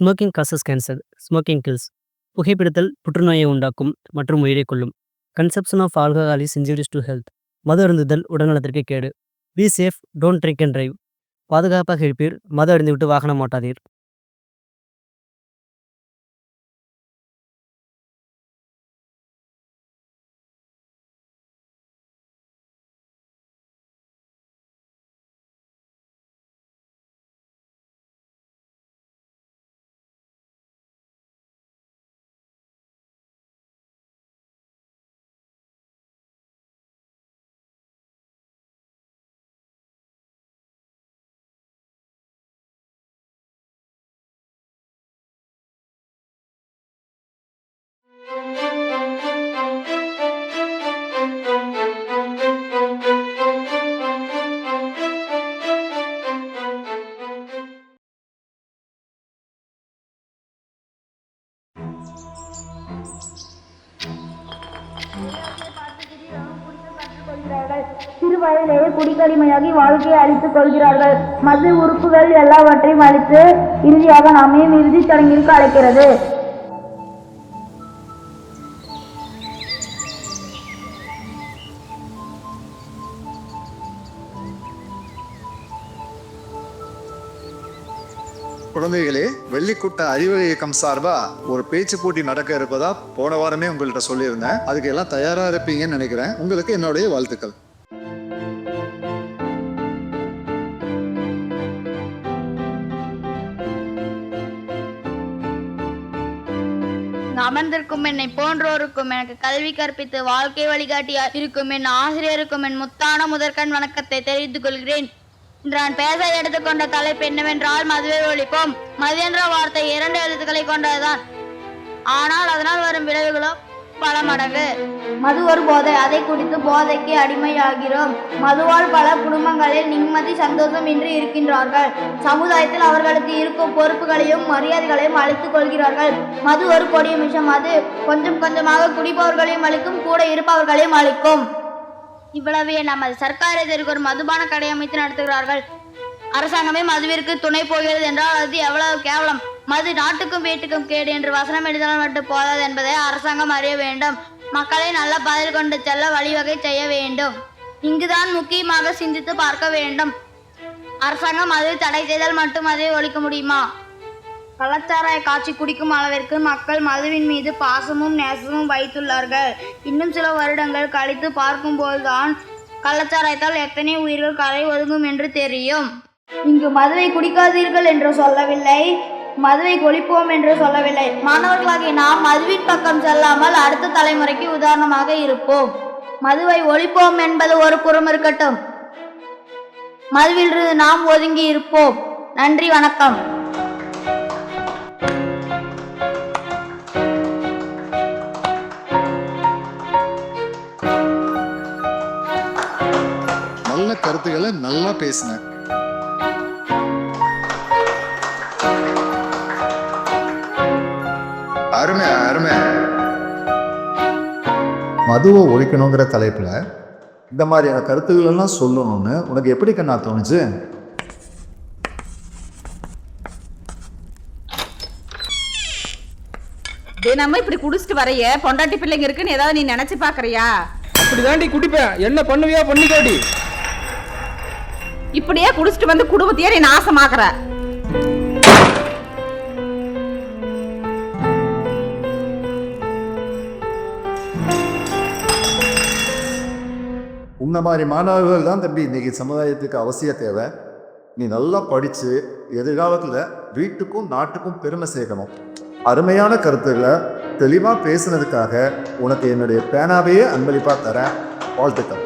Smoking causes cancer smoking kills புகைப்பிடித்தல் புற்றுநோயை உண்டாக்கும் மற்றும் உயிரை கொள்ளும் consumption of alcohol is injurious to health மது அருந்துதல் உடல்நலத்திற்கு கேடு. Be safe don't drink and drive பாதுகாப்பாக இருப்பீர் மது அருந்திவிட்டு வாகனம் ஓட்டாதீர். வயதிலேயே குடிக்கடிமையாகி வாழ்க்கையை அழித்துக் கொள்கிறார்கள். மது உறுப்புகள் எல்லாவற்றையும் அழித்து இறுதியாக நம்மையும் இறுதிச் சடங்கிற்கு அழைக்கிறது குழந்தைகளே வெள்ளிக்கூட்ட அறிவு இயக்கம் சார்பா ஒரு பேச்சு போட்டி நடக்க இருப்பதா போன வாரமே உங்கள்கிட்ட சொல்லியிருந்தேன். அதுக்கு எல்லாம் தயாரா இருப்பீங்கன்னு நினைக்கிறேன். உங்களுக்கு என்னுடைய வாழ்த்துக்கள். இங்கு என்னை போன்றோருக்கும் எனக்கு கல்வி கற்பித்து வாழ்க்கை வழிகாட்டியா இருக்கும் என் ஆசிரியருக்கும் என் முத்தான முதற்கண் வணக்கத்தை தெரிவித்துக் கொள்கிறேன். நான் பேச எடுத்துக்கொண்ட தலைப்பு என்னவென்றால் மதுவை ஒழிப்போம். மது என்ற வார்த்தை இரண்டு எழுத்துக்களை கொண்டதுதான். ஆனால் அதனால் வரும் விளைவுகளோ? பல மடங்கு மது ஒரு போதை அதை குடித்து போதைக்கு அடிமையாகிறோம். மதுவால் பல குடும்பங்களில் நிம்மதி சந்தோஷம் இன்றி இருக்கின்றார்கள். சமுதாயத்தில் அவர்களுக்கு இருக்கும் பொறுப்புகளையும் மரியாதைகளையும் அழித்துக் கொள்கிறார்கள். மது ஒரு கொடிய விஷம் அது. கொஞ்சம் கொஞ்சமாக குடிப்பவர்களையும் அழிக்கும் கூட இருப்பவர்களையும் அழிக்கும் இவ்வளவே நமது சர்க்கார் எதிர்க்கு ஒரு மதுபான கடை அமைத்து நடத்துகிறார்கள். அரசாங்கமே மதுவிற்கு துணை போகிறது என்றால் அது எவ்வளவு கேவலம். மது நாட்டுக்கும் வீட்டுக்கும் கேடு என்று வசனம் எழுதினால் மட்டும் போதாது என்பதை அரசாங்கம் அறிய வேண்டும். மக்களை நல்ல பதில் கொண்டு செல்ல வழிவகை செய்ய வேண்டும். இங்குதான் முக்கியமாக சிந்தித்து பார்க்க வேண்டும். அரசாங்கம் மதுவை தடை செய்தால் மட்டும் அதை ஒழிக்க முடியுமா? கள்ளச்சாராய காட்சி குடிக்கும் அளவிற்கு மக்கள் மதுவின் மீது பாசமும் நேசமும் வைத்துள்ளார்கள். இன்னும் சில வருடங்கள் கழித்து பார்க்கும்போதுதான் கள்ளச்சாராயத்தால் எத்தனை உயிர்கள் கரை ஒதுங்கும் என்று தெரியும். இங்கு மதுவை குடிக்காதீர்கள் என்று சொல்லவில்லை. மதுவை ஒழிப்போம் என்று சொல்லவில்லை. மாணவர்களாகிய நாம் மதுவின் பக்கம் செல்லாமல் அடுத்த தலைமுறைக்கு உதாரணமாக இருப்போம். மதுவை ஒழிப்போம் என்பது ஒரு புறம் இருக்கட்டும். மதுவிலிருந்து நாம் ஒதுங்கி இருப்போம். நன்றி வணக்கம். நல்ல கருத்துக்களை நல்லா பேசினேன். அருமை அருமை. மதுவை ஒழிக்கணுங்கிற தலைப்புல இந்த மாதிரியான கருத்துக்கள் எல்லாம் சொல்லணும்னு உனக்கு எப்படி கண்ணா தோணுச்சு? தினமும் இப்படி குடிச்சிட்டு வரைய பொண்டாட்டி பிள்ளைங்க இருக்குன்னு ஏதாவது நீ நினைச்சு பாக்குறியா? அப்படிதாண்டி குடிப்பேன். என்ன பண்ணுவியா பண்ணிக்கோடி இப்படியே குடிச்சிட்டு வந்து குடும்பத்தையே நீ நாசமாக்குற. இந்த மாதிரி மாணவர்கள் தான் தம்பி இன்றைக்கி சமுதாயத்துக்கு அவசிய தேவை. நீ நல்லா படித்து எதிர்காலத்தில் வீட்டுக்கும் நாட்டுக்கும் பெருமை சேர்க்கணும். அருமையான கருத்துக்களை தெளிவாக பேசுனதுக்காக உனக்கு என்னுடைய பேனாவையே அன்பளிப்பாக தரேன். வாழ்த்துக்கள்.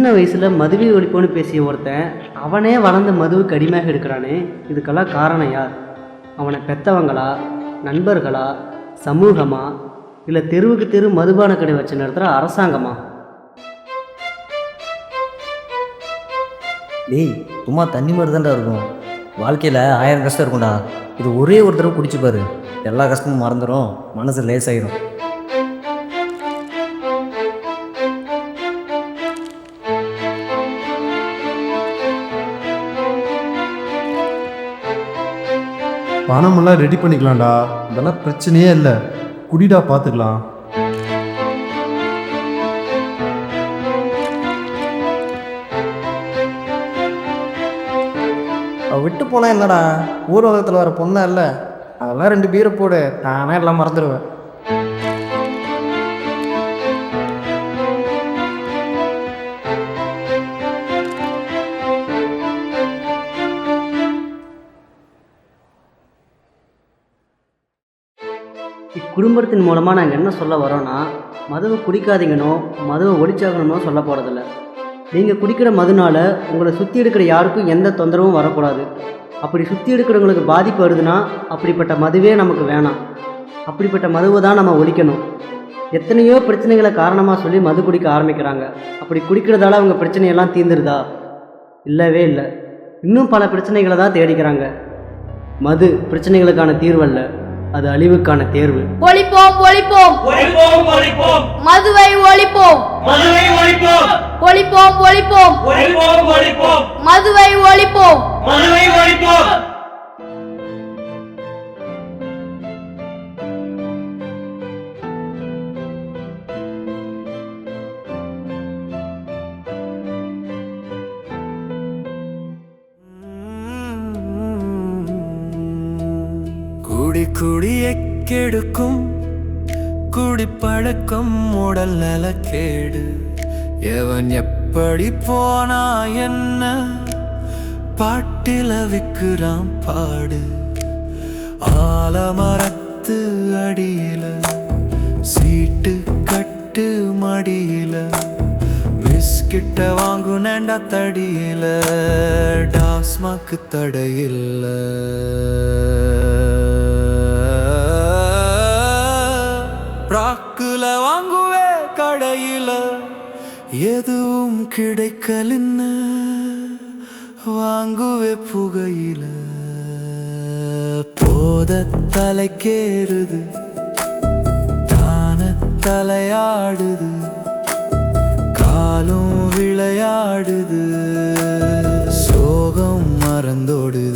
சின்ன வயசில் மதுவை ஒழிப்போன்னு பேசிய ஒருத்தன் அவனே வளர்ந்து மதுவுக்கு அடிமையாக இருக்கிறானே இதுக்கெல்லாம் காரணம் யார்? அவனை பெத்தவங்களா நண்பர்களா சமூகமா இல்லை தெருவுக்கு தெரு மதுபான கடை வச்ச நேரத்தில் அரசாங்கமா? டேய் சும்மா தண்ணி மாதிரி தான்டா இருக்கும். வாழ்க்கையில் ஆயிரம் கஷ்டம் இருக்கும்டா. இது ஒரே ஒரு தடவை குடிச்சு எல்லா கஷ்டமும் மறந்துடும் மனசு லேசாயிரும். பணமெல்லாம் ரெடி பண்ணிக்கலாம்டா. இதெல்லாம் பிரச்சனையே இல்லை. குடிடா பார்த்துக்கலாம் விட்டு போனால் என்னடா? ஊர் உலகத்தில் வர பொண்ணா இல்லை? அதெல்லாம் ரெண்டு பீரை போடு. நானே எல்லாம் மறந்துடுவேன் குடும்பத்தின் மூலமாக நாங்கள் என்ன சொல்ல வரோன்னா மதுவை குடிக்காதீங்கனோ மதுவை ஒழிச்சாகணுமோ சொல்ல போகிறதில்ல நீங்கள் குடிக்கிற மதுனால் உங்களை சுற்றி இருக்கிற யாருக்கும் எந்த தொந்தரவும் வரக்கூடாது. அப்படி சுற்றி இருக்கிறவங்களுக்கு பாதிப்பு வருதுன்னா அப்படிப்பட்ட மதுவே நமக்கு வேணாம். அப்படிப்பட்ட மதுவை தான் நம்ம ஒழிக்கணும். எத்தனையோ பிரச்சனைகளை காரணமாக சொல்லி மது குடிக்க ஆரம்பிக்கிறாங்க. அப்படி குடிக்கிறதால அவங்க பிரச்சனையெல்லாம் தீந்துருதா இல்லவே இல்லை. இன்னும் பல பிரச்சனைகளை தான் தேடிக்கிறாங்க. மது பிரச்சனைகளுக்கான தீர்வல்ல அது அழிவுக்கான தேர்வு. ஒழிப்போம் ஒழிப்போம். ஒழிப்போம் ஒழிப்போம். மதுவை ஒழிப்போம். மதுவை ஒழிப்போம். ஒழிப்போம் ஒழிப்போம். ஒழிப்போம் ஒழிப்போம். மதுவை ஒழிப்போம். மதுவை குடிய கெடுக்கும் குடிப்பழக்கம் உடல் நலக்கேடு. எவன் எப்படி போனா என்ன? பாட்டில விக்குறான் பாடு. ஆலமரத்து அடியில சீட்டு கட்டு மடியில பிஸ்கிட்ட வாங்கு வாங்குனேண்டா தடியில டாஸ்மாக்கு தடையில்லை. வாக்குல வாங்குவே கடையில. எதுவும் கிடைக்கலன்னு வாங்குவே புகையில. போத தலைக்கேறுது தான தலையாடுது காலும் விளையாடுது. சோகம் மறந்தோடு